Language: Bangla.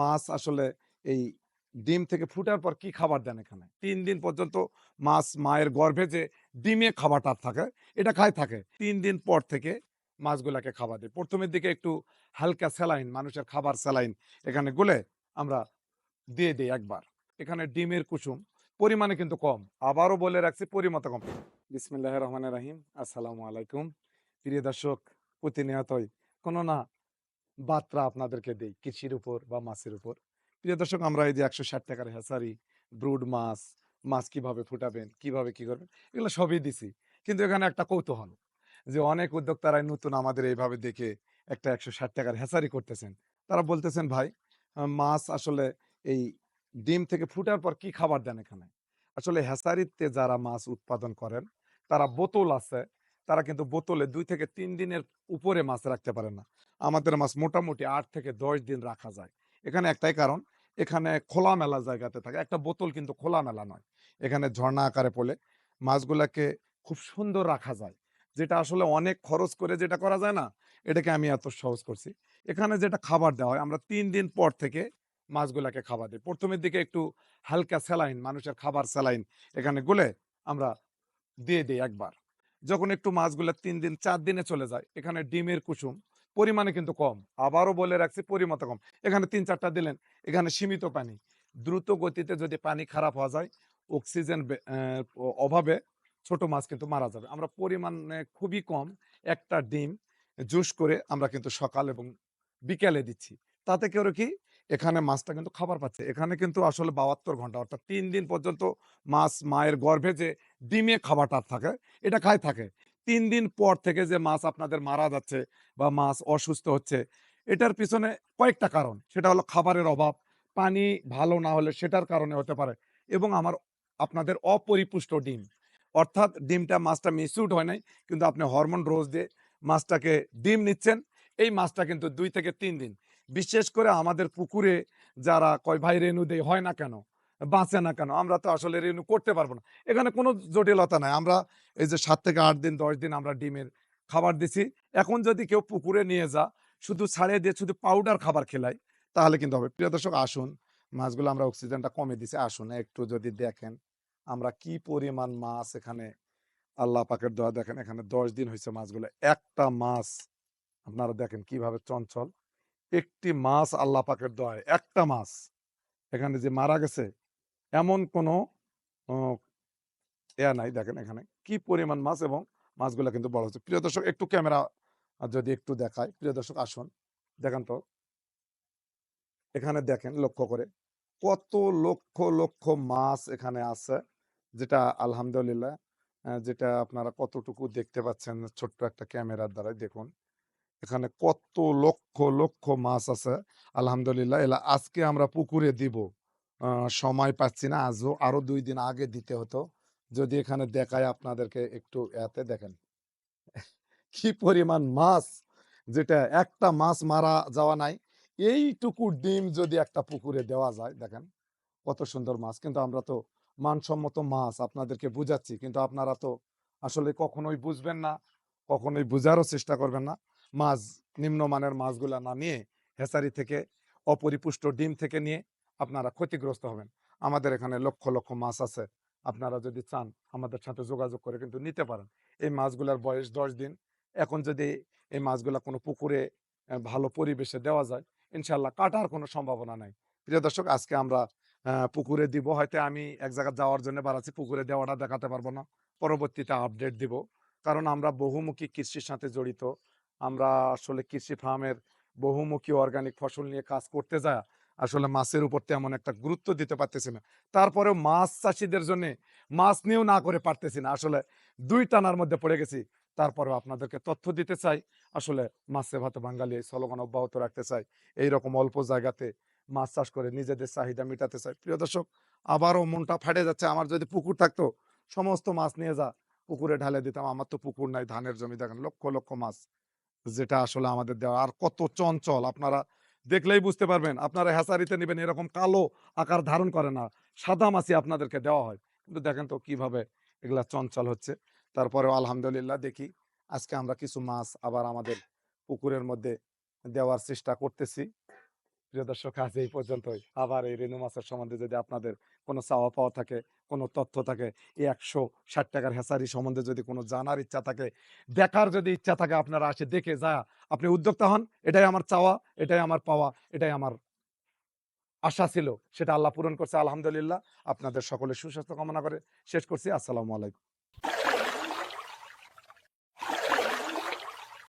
মাছ আসলে এই ডিম থেকে ফুটার পর কি খাবার দেন এখানে? তিন দিন পর্যন্ত মাছ মায়ের গর্ভে যে ডিমে খাবারটা থাকে, এটা খায় থাকে। তিন দিন পর থেকে মাছগুলাকে খাবার দেই। ১ম এর দিকে একটু হালকা স্যালাইন, মানুষের খাবার স্যালাইন এখানে গুলে আমরা দিয়ে দিই একবার। এখানে ডিমের কুসুম পরিমাণে কিন্তু কম। আবারও বলে রাখছি পরিমাণে কম। বিসমিল্লাহির রহমান রহিম। আসসালামু আলাইকুম। প্রিয় দর্শক প্রতিনিয়তই কোনো না বার্তা আপনাদেরকে দেই কৃষির উপর বা মাছের উপর। প্রিয় দর্শক আমরা এই যে একশো ষাট টাকার হ্যাচারি, ব্রুড মাছ, মাছ কীভাবে ফুটাবেন, কীভাবে কি করবেন এগুলো সবই দিছি। কিন্তু এখানে একটা কৌতূহল যে অনেক উদ্যোক্তারাই নতুন আমাদের এইভাবে দেখে একটা একশো ষাট টাকার হ্যাচারি করতেছেন। তারা বলতেছেন ভাই মাছ আসলে এই ডিম থেকে ফুটার পর কি খাবার দেন এখানে? আসলে হ্যাচারিতে যারা মাছ উৎপাদন করেন তারা বোতল আছে। তারা কিন্তু বোতলে দুই থেকে তিন দিনের উপরে মাছ রাখতে পারে না। আমাদের মাছ মোটামুটি আট থেকে ১০ দিন রাখা যায়। এখানে একটাই কারণ এখানে খোলামেলা জায়গাতে থাকে। একটা বোতল কিন্তু খোলামেলা নয়। এখানে ঝর্ণা আকারে পড়লে মাছগুলাকে খুব সুন্দর রাখা যায়। যেটা আসলে অনেক খরচ করে যেটা করা যায় না? এটাকে আমি এত সহজ করছি। এখানে যেটা খাবার দেওয়া হয় আমরা তিন দিন পর থেকে মাছগুলাকে খাবার দিই প্রথমের দিকে একটু হালকা স্যালাইন, মানুষের খাবার স্যালাইন এখানে গুলে আমরা দিয়ে দিই একবার। যখন একটু মাছগুলা তিন দিন চার দিনে চলে যায়, এখানে ডিমের কুসুম পরিমাণে কিন্তু কম। আবারও বলে রাখছি পরিমাণে কম। এখানে ৩-৪ টা দিলেন, এখানে সীমিত পানি। দ্রুত গতিতে যদি পানি খারাপ হওয়া যায়, অক্সিজেন অভাবে ছোট মাছ কিন্তু মারা যাবে। আমরা পরিমাণে খুবই কম একটা ডিম জুস করে আমরা কিন্তু সকাল এবং বিকেলে দিচ্ছি। তাতে করে কি? এখানে মাছটা কিন্তু খাবার পাচ্ছে। এখানে কিন্তু আসলে ৭২ ঘণ্টা অর্থাৎ তিন দিন পর্যন্ত মাছ মায়ের গর্ভে যে ডিমে খাবারটা থাকে, এটা খায় থাকে। তিন দিন পর থেকে যে মাছ আপনাদের মারা যাচ্ছে বা মাছ অসুস্থ হচ্ছে, এটার পিছনে কয়েকটা কারণ। সেটা হলো খাবারের অভাব, পানি ভালো না হলে সেটার কারণে হতে পারে এবং আমার আপনাদের অপরিপুষ্ট ডিম। অর্থাৎ ডিমটা মাছটা ম্যাচিউরড হয় নাই। কিন্তু আপনি হরমোন রোজ দিয়ে মাছটাকে ডিম নিচ্ছেন। এই মাছটা কিন্তু দুই থেকে তিন দিন। বিশেষ করে আমাদের পুকুরে যারা কয় ভাই রেনু দেয় হয় না কেন? বাঁচে না কেন? আমরা তো আসলে রেনু করতে পারব না। এখানে কোনো জটিলতা নাই। আমরা এই যে সাত থেকে আট দিন ১০ দিন আমরা ডিমের খাবার দিছি। এখন যদি কেউ পুকুরে নিয়ে যা শুধু ছাড়িয়ে দিয়ে শুধু পাউডার খাবার খেলাই, তাহলে কিন্তু হবে। প্রিয় দর্শক আসুন, মাছগুলো আমরা অক্সিজেনটা কমে দিছি। আসুন একটু যদি দেখেন আমরা কি পরিমাণ মাছ এখানে আল্লাহ পাকের দোয়া দেখেন এখানে ১০ দিন হইছে মাছগুলো। একটা মাছ আপনারা দেখেন কীভাবে চঞ্চল। একটি মাছ আল্লাহ পাকের দোয়ায় একটা মাছ এখানে যে মারা গেছে এমন কোনো ইয়া নাই দেখেন এখানে কি পরিমাণ মাছ এবং মাছগুলা কিন্তু বড় হচ্ছে। প্রিয় দর্শক একটু ক্যামেরা যদি একটু দেখায়, প্রিয় দর্শক আসুন। দেখেন তো। এখানে দেখেন লক্ষ্য করে। কত লক্ষ, লক্ষ মাছ এখানে আছে। যেটা আলহামদুলিল্লাহ যেটা আপনারা কতটুকু দেখতে পাচ্ছেন ছোট্ট একটা ক্যামেরার দ্বারাই দেখুন। এখানে কত লক্ষ, লক্ষ মাছ আছে। আলহামদুলিল্লাহ এলা আজকে আমরা পুকুরে দিব। সময় পাচ্ছি না। আজও আরও দুই দিন আগে দিতে হতো। যদি এখানে দেখায় আপনাদেরকে একটু এতে দেখেন। কি পরিমাণ মাছ যেটা একটা মাছ মারা যাওয়া নাই। এইটুকু ডিম যদি একটা পুকুরে দেওয়া যায় দেখেন কত সুন্দর মাছ। কিন্তু আমরা তো মানসম্মত মাছ আপনাদেরকে বুঝাচ্ছি। কিন্তু আপনারা তো আসলে কখনোই বুঝবেন না, কখনোই বুঝারও চেষ্টা করবেন না। মাছ নিম্নমানের মাছগুলা না নিয়ে হেসারি থেকে অপরিপুষ্ট ডিম থেকে নিয়ে আপনারা ক্ষতিগ্রস্ত হবেন। আমাদের এখানে লক্ষ, লক্ষ মাছ আছে। আপনারা যদি চান আমাদের সাথে যোগাযোগ করে কিন্তু নিতে পারেন। এই মাছগুলার বয়স ১০ দিন। এখন যদি এই মাছগুলা কোনো পুকুরে ভালো পরিবেশে দেওয়া যায়, ইনশাল্লাহ কাটার কোনো সম্ভাবনা নাই। প্রিয় দর্শক আজকে আমরা পুকুরে দিব। হয়তো আমি এক জায়গায় যাওয়ার জন্য বাড়াচ্ছি। পুকুরে দেওয়াটা দেখাতে পারব না। পরবর্তীতে আপডেট দিব। কারণ আমরা বহুমুখী কৃষির সাথে জড়িত। আমরা আসলে কৃষি ফার্মের বহুমুখী অর্গানিক ফসল নিয়ে কাজ করতে যায় আসলে মাছের উপর তেমন একটা গুরুত্ব দিতে পারতেছি না। তারপরেও মাছ চাষিদের জন্য মাছ নিয়েও না করে পারতেছি না। আসলে দুই টানার মধ্যে পড়ে গেছি। তারপরেও আপনাদেরকে তথ্য দিতে চাই। আসলে মাছে ভাতে বাঙালি এই স্লোগান অব্যাহত রাখতে চাই। এইরকম অল্প জায়গাতে মাছ চাষ করে নিজেদের চাহিদা মেটাতে চাই। প্রিয় দর্শক আবারও মনটা ফাটে যাচ্ছে। আমার যদি পুকুর থাকতো সমস্ত মাছ নিয়ে যা পুকুরে ঢালে দিতাম। আমার তো পুকুর নাই, ধানের জমি দেখেন লক্ষ, লক্ষ মাছ। যেটা আসলে আমাদের দেওয়া। আর কত চঞ্চল, আপনারা দেখলেই বুঝতে পারবেন। আপনারা হ্যাসারিতে নেবেন এরকম কালো আকার ধারণ করে না। সাদা মাসি আপনাদেরকে দেওয়া হয়। কিন্তু দেখেন তো কীভাবে এগুলা চঞ্চল হচ্ছে। তারপরেও আলহামদুলিল্লাহ দেখি আজকে আমরা কিছু মাছ আবার আমাদের পুকুরের মধ্যে দেওয়ার চেষ্টা করতেছি। প্রিয় দর্শক, আজ এই পর্যন্তই। আবার এই রেনু মাছের সম্বন্ধে যদি আপনাদের কোনো চাওয়া পাওয়া থাকে, কোনো তথ্য থাকে, এই একশো ষাট টাকার হেসারি সম্বন্ধে যদি কোনো জানার ইচ্ছা থাকে, দেখার যদি ইচ্ছা থাকে আপনারা আসে দেখে যা, আপনি উদ্যোক্তা হন, এটাই আমার চাওয়া, এটাই আমার পাওয়া, এটাই আমার আশা ছিল, সেটা আল্লাহ পূরণ করছে, আলহামদুলিল্লাহ। আপনাদের সকলের সুস্বাস্থ্য কামনা করে শেষ করছি। আসসালামু আলাইকুম।